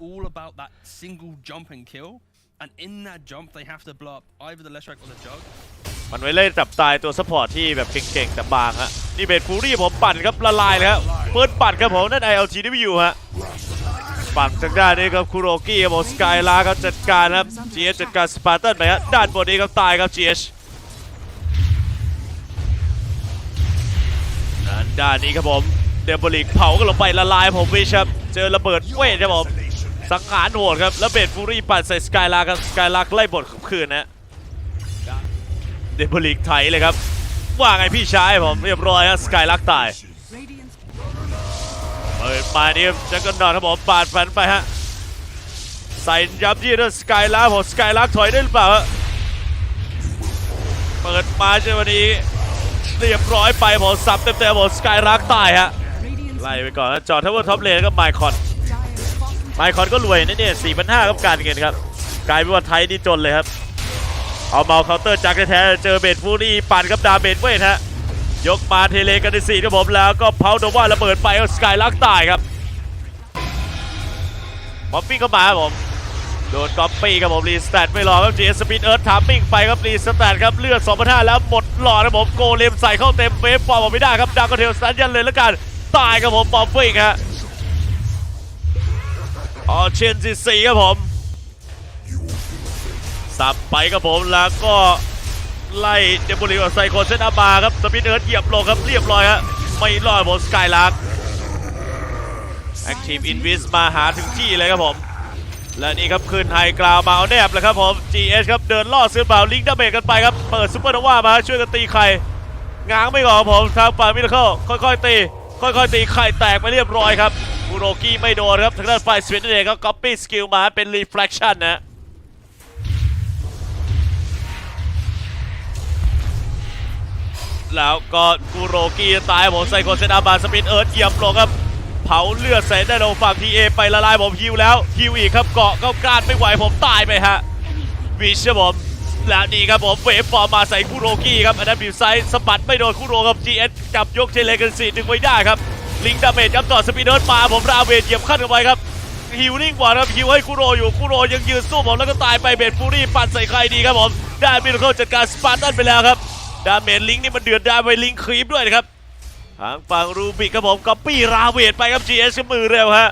all about that single jump and kill. And in that jump, they have to blow up either the Leshrac or the Jug. มันไว้เล่นจับตายตัวซัพพอร์ตที่แบบเก่งๆแต่บางฮะ นี่เบดฟูรี่ผมปั่นครับละลายเลยครับเปิดปั่นครับผมนั่น ILGW ฮะฝั่งทางด้านนี้ครับคูโรกี้ครับผมสกายลาครับจัดการครับ GH จัดการสปาร์ตันไปฮะด้านบนนี้ครับตายครับ GH ด้านด้านนี้ครับผมเดบลิกเผากันลงไปละลายผมวิชครับเจอระเบิดเวทครับผม สังหารโหดครับ แล้วเบดฟูรี่ปั่นใส่สกายลาครับสกายลากไล่บทคืนนะเดบลิกไทยเลยครับ ว่าไงพี่ชายผมเรียบร้อยฮะสกายลักตายเปิดมานี่จักรนอนครับผมปาดฟันไปฮะใส่ยับยี่ด้วยสกายลักผมสกายลักถอยได้หรือเปล่าเปิดมาเจ้าวันนี้เรียบร้อยไปผมสับเต็มๆผมสกายลักตายฮะไล่ไปก่อนนะจอดทัพเวอร์ท็อปเลนก็ไมคอน ไมคอนก็รวยนะเนี่ยสี่พันห้าครับการเงินครับ กลายเป็นว่าไทยนี่จนเลยครับ เอาเมาเคาน์เตอร์จักแท้เจอเบดฟูรี่ปั่นกับดาเบดเวทฮะ ยกมาเทเลกันในสี่ครับผมแล้วก็เผาโดว่าระเบิดไปสกายลักตายครับป๊อปปี้ก็มาครับผมโดนก๊อปปี้ครับผมรีสแตทไม่รอครับจีเอสปินเอิร์ธทามมิ่งไปครับรีสแตทครับเลือด2,500แล้วหมดหลอดครับผมโกเลมใส่เข้าเต็มเวฟฟอร์มออกไม่ได้ครับดังก็เทลสตันยันเลยแล้วกันตายครับผมป๊อปปี้ฮะ ออเชนซีซีครับผม สับไปครับผมแล้วก็ไล่เดบุลิกับไซโคเซนอามาครับสปินเอิร์ธเหยียบลงครับเรียบร้อยครับไม่รอดบนสกายลักแอคทีฟอินวิสมาหาถึงที่เลยครับผม และนี่ครับขึ้นไฮกราวมาเอาแนบเลยครับผม GS ครับเดินล่อซื้อเปล่าลิงก์ดาเมจกันไปครับ เปิดซุปเปอร์โนวามาช่วยกันตีไข่ง้างไม่ก่อนครับผมทางฝ่ายมิราเคิลค่อยๆตี ค่อยๆตีไข่แตกไปเรียบร้อยครับบูโรกี้ไม่โดนครับทางด้านฝ่ายสวีเดนเองก็ก๊อปปี้สกิลมาเป็น reflection นะแล้วก็กูโรกี้ตายผมไซโคเซนาบาสปินเอิร์ธเหยียบลงครับ เผาเลือดใส่ได้ลงฝั่งทีเอไปละลายผมฮิวแล้วฮิวอีกครับเกาะเข้ากล้านไม่ไหวผมตายไปฮะวิชครับผม แล้วนี่ครับผมเวฟฟอร์มมาใส่คุโรกี้ครับอันนั้นบิวไซด์สะบัดไม่โดนคุโรครับ GS จับยกเทเลกันสีดึงไว้ได้ครับ ลิงดาเมจครับต่อสปีดเอิร์มาผมราเวทเหยียบขั้นกันไปครับฮิวนิ่งกว่าครับฮิวให้คุโรอยู่คุโรยังยืนสู้ผมแล้วก็ตายไปเบดฟูรี่ปัดใส่ใครดีครับผมได้มิราเคิลจัดการสปาร์ตันไปแล้วครับดาเมจลิงนี่มันเดือดได้ไปลิงครีปด้วยนะครับทางฝั่งรูบิกครับผมก็ปี้ราเวทไปครับ GS กับมือเร็วฮะ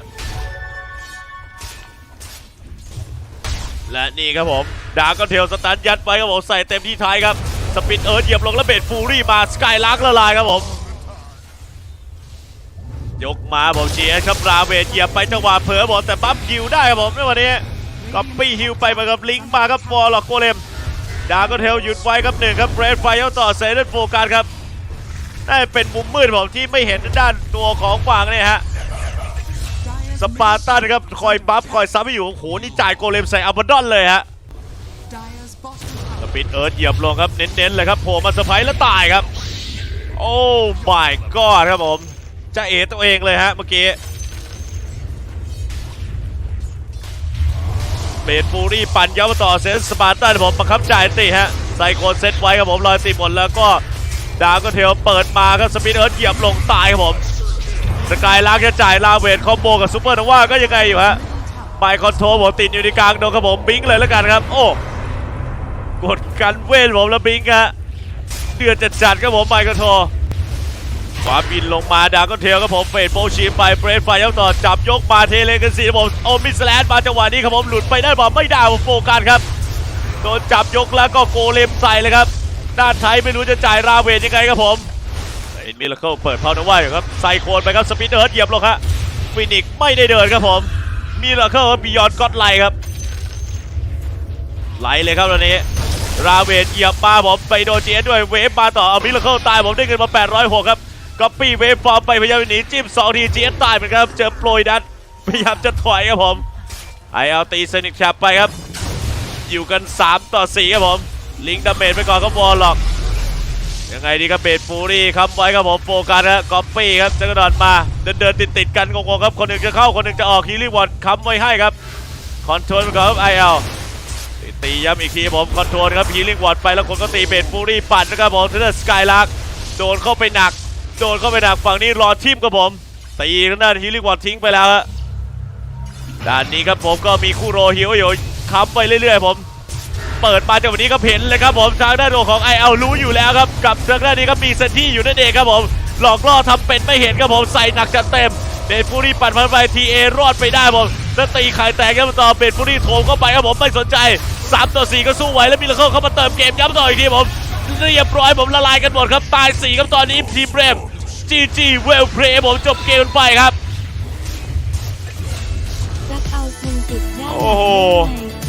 และนี่ครับผมดาร์กเทลสตันยัดไปครับผมใส่เต็มที่ท้ายครับสปินเอิร์ธเหยียบลงแล้วเบดฟูรี่มาสกายลักละลายครับผมยกมาผม GS ครับราเวทเหยียบไปจังหวะเผลอบอกแต่ปั๊บฮิวได้ครับผมในวันนี้ก็ปี้ฮิวไปมากับลิงก์มาครับวอลล็อกโกเลมดาร์กเทลหยุดไว้ครับหนึ่งครับเรดไฟเอาต่อเซเดนโฟกัสครับได้เป็นมุมมืดผมที่ไม่เห็นด้านตัวของกวางเนี่ยฮะ สปาร์ตันครับคอยบัฟคอยซับให้อยู่โอ้โหนี่จ่ายโกเลมใส่อัลบาดอนเลยฮะสปินเอิร์ธเหยียบลงครับเน้นๆเลยครับโผล่มาเซอร์ไพรส์แล้วตายครับ โอ้ my god ครับผมจะเอตัวเองเลยฮะเมื่อกี้เบดฟูรี่ปั่นย้ำมาต่อเซนสปาร์ตันผมบังคับจ่ายตีฮะไซโคนเซตไว้ครับผมรอยตีหมดแล้วก็ดาวก็เทลเปิดมาครับสปินเอิร์ธเหยียบลงตายครับผม สกายลักจะจ่ายลาเวทคอมโบกับซูเปอร์นว่าก็ยังไงอยู่ฮะไมคอนโทรผมติดอยู่ในกลางโดนครับผมบิงเลยแล้วกันครับ โอ้กดกันเวทผมแล้วบิงฮะเดือดจัดจัดครับผมไมคอนโทรขวาบินลงมาดาวก็เทลครับผมเฟดโปรชีไปเบรดไฟยังต่อจับยกมาเทเลกันสีครับผมโอมิสแลนมาจังหวะนี้ครับผมหลุดไปได้บอลไม่ได้ผมโฟกัสครับโดนจับยกแล้วก็โกเลมใส่เลยครับด้านไทยไม่รู้จะจ่ายราเวทยังไงครับผม เอ็นมิลเคิลเปิดพาวน์ว่าอยู่ครับไซโคนไปครับสปินเอิร์ธเหยียบลงครับฟินิกไม่ได้เดินครับผมมิลเคิลบิยอนก็อดไลครับไหลเลยครับตอนนี้ ราเวทเหยียบมาผมไปโดนเจนด้วยเวฟมาต่อเอามิลเคิลตายผมได้เงินมา 806 ครับก็ปี้เวฟฟอร์มไปพยายามหนีจิ้ม2ทีเจนตายเหมือนกันครับเจอโปรยดันพยายามจะถอยครับผมไอเอาตีเซนิกแชปไปครับ อยู่กัน 3 ต่อ 4 ครับผม ลิงดาเมจไปก่อนครับวอลล็อก ยังไงดีครับเบดฟูรี่ครับไว้ครับผมโฟกัสนะก๊อปปี้ครับจักรดอนมาเดินเดินติดติดกันงงๆครับคนหนึ่งจะเข้าคนหนึ่งจะออกฮีรี่วอร์ดค้ำไว้ให้ครับคอนโทรลครับไอเอลตีย้ำอีกทีครับผมคอนโทรลครับฮีลิ่งวอร์ดไปแล้วคนก็ตีเบดฟูรี่ปัดนะครับผมเทเลสกายลักโดนเข้าไปหนัก โดนเข้าไปหนักฝั่งนี้รอทีมครับผมตีทางด้านฮีลิ่งวอร์ดทิ้งไปแล้วด้านนี้ครับผมก็มีคู่โรฮิวอยู่ค้ำไปเรื่อยๆผม เปิดมาจากวันนี้ก็เห็นเลยครับผมทางด้านของไอเอลรู้อยู่แล้วครับกับทางด้านนี้ก็มีเซนที่อยู่นั่นเองครับผมหลอกล่อทำเป็นไม่เห็นครับผมใส่หนักจัดเต็มเบนฟูรี่ปัดพันไปทีเอรอดไปได้ผมแล้วตีไข่แตกครับต่อเบนฟูรี่โถมเข้าไปครับผมไม่สนใจ3ต่อ4ก็สู้ไหวแล้วมีเลเคิลเข้ามาเติมเกมย้ำต่ออีกทีผมเรียบร้อยผมละลายกันหมดครับตาย4ครับตอนนี้ทีมเบรมจีจีเวลเพลย์ผมจบเกมไปครับรักเอาคงติดได้โอ้โหไง